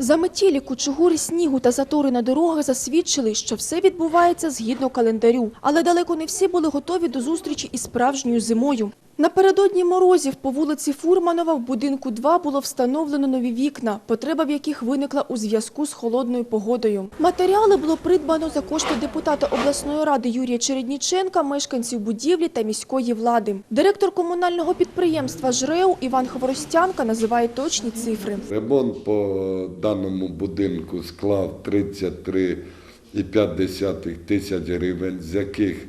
Заметілі, кучугури снігу та затори на дорогах засвідчили, що все відбувається згідно календарю. Але далеко не всі були готові до зустрічі із справжньою зимою. Напередодні морозів по вулиці Фурманова в будинку 2 було встановлено нові вікна, потреба в яких виникла у зв'язку з холодною погодою. Матеріали було придбано за кошти депутата обласної ради Юрія Чередніченка, мешканців будівлі та міської влади. Директор комунального підприємства «ЖРЕУ» Іван Хворостянка називає точні цифри. Ремонт по даному будинку склав 33,5 тисяч гривень, з яких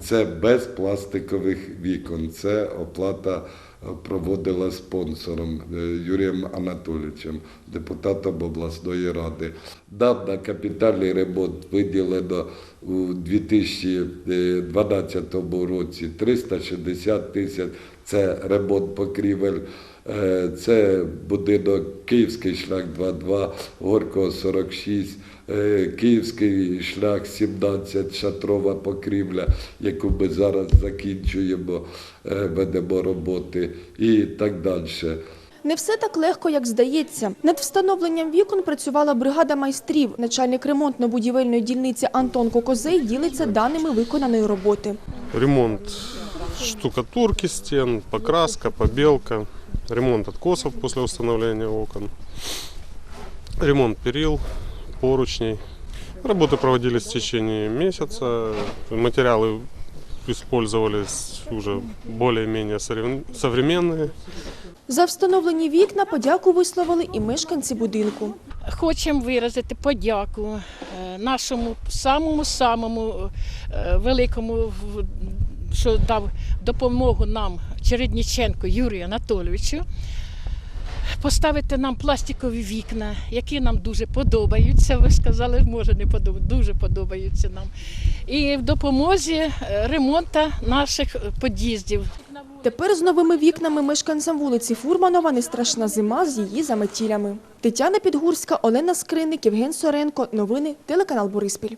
це без пластикових вікон. Це оплата е, проводила спонсором е, Юрієм Анатолійовичем, депутатом обласної ради. Дав на капітальний ремонт виділено у 2012 році 360 тисяч. Це ремонт покрівель. Е, Це будинок Київський шлях 22, Горького 46, е, Київський шлях 17, шатрова покрівля, яку ми зараз закінчуємо, е, ведемо роботи і так далі. Не все так легко, як здається. Над встановленням вікон працювала бригада майстрів. Начальник ремонтно-будівельної дільниці Антон Кокозей ділиться даними виконаної роботи. Ремонт штукатурки стен, покраска, побелка, ремонт откосов после установления окон, ремонт перил, поручней. Работы проводились в течение месяца, материалы использовались уже более-менее современ- современные. За встановлені вікна подяку висловили і мешканці будинку. Хочемо виразити подяку е, нашому самому самому е, великому, в- що дав допомогу нам Чередніченко Юрію Анатолійовичу. Поставити нам пластикові вікна, які нам дуже подобаються. Ви сказали, може не подобаються, дуже подобаються нам. І в допомозі е, ремонту наших під'їздів. Тепер з новими вікнами мешканцям вулиці Фурманова не страшна зима з її заметілями. Тетяна Підгурська, Олена Скриник, Євген Соренко. Новини телеканал Бориспіль.